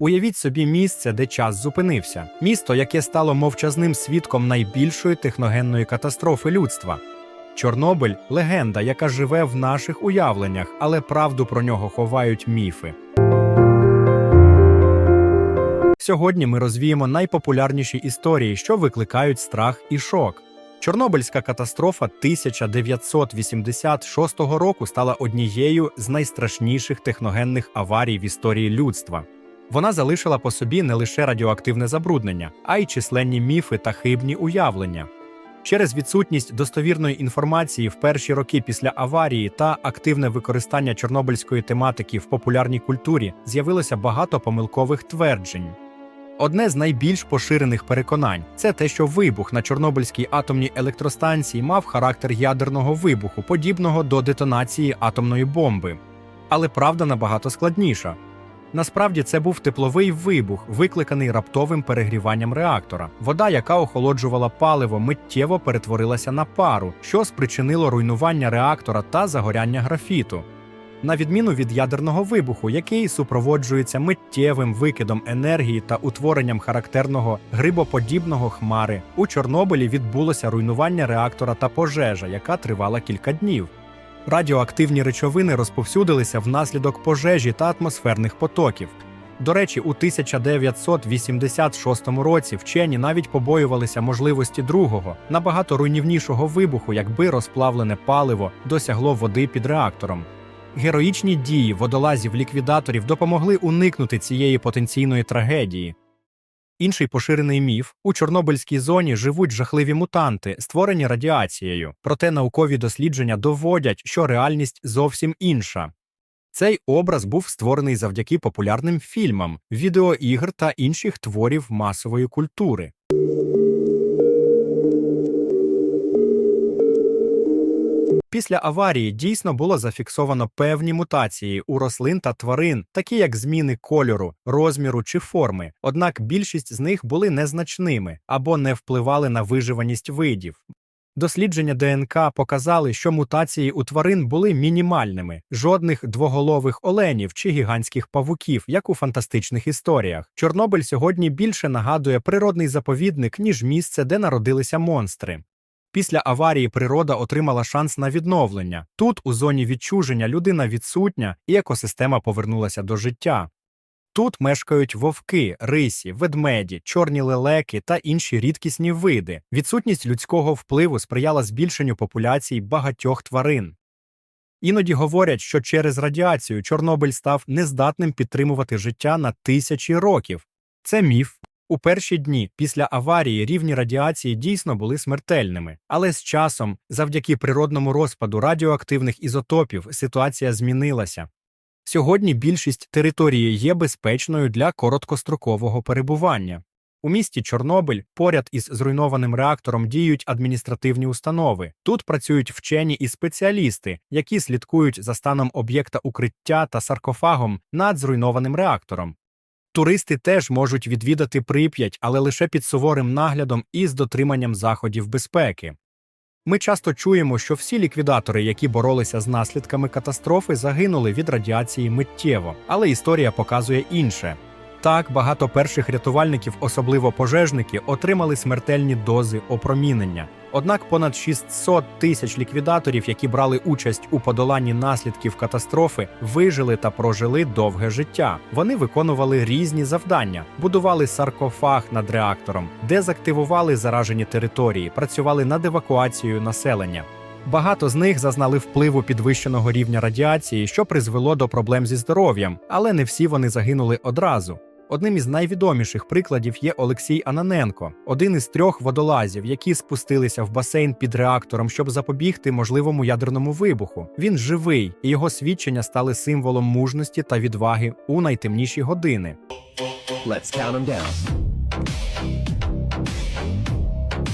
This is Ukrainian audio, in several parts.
Уявіть собі місце, де час зупинився. Місто, яке стало мовчазним свідком найбільшої техногенної катастрофи людства. Чорнобиль легенда, яка живе в наших уявленнях, але правду про нього ховають міфи. Сьогодні ми розвіємо найпопулярніші історії, що викликають страх і шок. Чорнобильська катастрофа 1986 року стала однією з найстрашніших техногенних аварій в історії людства. Вона залишила по собі не лише радіоактивне забруднення, а й численні міфи та хибні уявлення. Через відсутність достовірної інформації в перші роки після аварії та активне використання чорнобильської тематики в популярній культурі з'явилося багато помилкових тверджень. Одне з найбільш поширених переконань це те, що вибух на Чорнобильській атомній електростанції мав характер ядерного вибуху, подібного до детонації атомної бомби. Але правда набагато складніша. Насправді це був тепловий вибух, викликаний раптовим перегріванням реактора. Вода, яка охолоджувала паливо, миттєво перетворилася на пару, що спричинило руйнування реактора та загоряння графіту. На відміну від ядерного вибуху, який супроводжується миттєвим викидом енергії та утворенням характерного грибоподібного хмари, у Чорнобилі відбулося руйнування реактора та пожежа, яка тривала кілька днів. Радіоактивні речовини розповсюдилися внаслідок пожежі та атмосферних потоків. До речі, у 1986 році вчені навіть побоювалися можливості другого, набагато руйнівнішого вибуху, якби розплавлене паливо досягло води під реактором. Героїчні дії водолазів-ліквідаторів допомогли уникнути цієї потенційної трагедії. Інший поширений міф у Чорнобильській зоні живуть жахливі мутанти, створені радіацією. Проте наукові дослідження доводять, що реальність зовсім інша. Цей образ був створений завдяки популярним фільмам, відеоігр та інших творів масової культури. Після аварії дійсно було зафіксовано певні мутації у рослин та тварин, такі як зміни кольору, розміру чи форми. Однак більшість з них були незначними або не впливали на виживаність видів. Дослідження ДНК показали, що мутації у тварин були мінімальними, жодних двоголових оленів чи гігантських павуків, як у фантастичних історіях. Чорнобиль сьогодні більше нагадує природний заповідник, ніж місце, де народилися монстри. Після аварії природа отримала шанс на відновлення. Тут, у зоні відчуження, людина відсутня і екосистема повернулася до життя. Тут мешкають вовки, рисі, ведмеді, чорні лелеки та інші рідкісні види. Відсутність людського впливу сприяла збільшенню популяцій багатьох тварин. Іноді говорять, що через радіацію Чорнобиль став нездатним підтримувати життя на тисячі років. Це міф. У перші дні після аварії рівні радіації дійсно були смертельними, але з часом, завдяки природному розпаду радіоактивних ізотопів, ситуація змінилася. Сьогодні більшість території є безпечною для короткострокового перебування. У місті Чорнобиль поряд із зруйнованим реактором діють адміністративні установи. Тут працюють вчені і спеціалісти, які слідкують за станом об'єкта укриття та саркофагом над зруйнованим реактором. Туристи теж можуть відвідати Прип'ять, але лише під суворим наглядом і з дотриманням заходів безпеки. Ми часто чуємо, що всі ліквідатори, які боролися з наслідками катастрофи, загинули від радіації миттєво, але історія показує інше. Так, багато перших рятувальників, особливо пожежники, отримали смертельні дози опромінення. Однак понад 600 тисяч ліквідаторів, які брали участь у подоланні наслідків катастрофи, вижили та прожили довге життя. Вони виконували різні завдання, будували саркофаг над реактором, дезактивували заражені території, працювали над евакуацією населення. Багато з них зазнали впливу підвищеного рівня радіації, що призвело до проблем зі здоров'ям, але не всі вони загинули одразу. Одним із найвідоміших прикладів є Олексій Ананенко, один із трьох водолазів, які спустилися в басейн під реактором, щоб запобігти можливому ядерному вибуху. Він живий, і його свідчення стали символом мужності та відваги у найтемніші години. Let's count them down.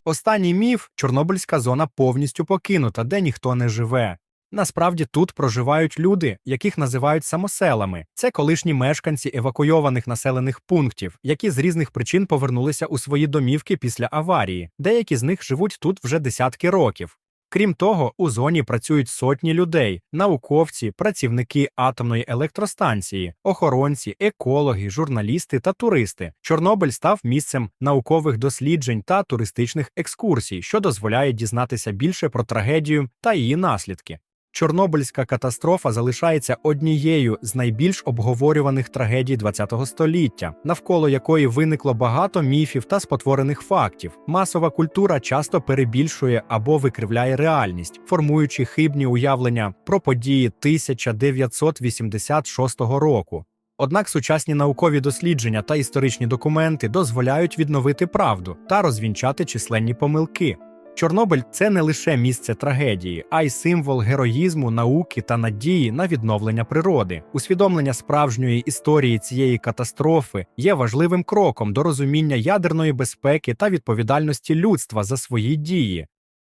Останній міф Чорнобильська зона повністю покинута, де ніхто не живе. Насправді тут проживають люди, яких називають самоселами. Це колишні мешканці евакуйованих населених пунктів, які з різних причин повернулися у свої домівки після аварії. Деякі з них живуть тут вже десятки років. Крім того, у зоні працюють сотні людей: науковці, працівники атомної електростанції, охоронці, екологи, журналісти та туристи. Чорнобиль став місцем наукових досліджень та туристичних екскурсій, що дозволяє дізнатися більше про трагедію та її наслідки. Чорнобильська катастрофа залишається однією з найбільш обговорюваних трагедій ХХ століття, навколо якої виникло багато міфів та спотворених фактів. Масова культура часто перебільшує або викривляє реальність, формуючи хибні уявлення про події 1986 року. Однак сучасні наукові дослідження та історичні документи дозволяють відновити правду та розвінчати численні помилки. Чорнобиль це не лише місце трагедії, а й символ героїзму, науки та надії на відновлення природи. Усвідомлення справжньої історії цієї катастрофи є важливим кроком до розуміння ядерної безпеки та відповідальності людства за свої дії.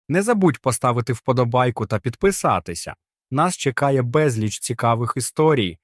Не забудь поставити вподобайку та підписатися. Нас чекає безліч цікавих історій,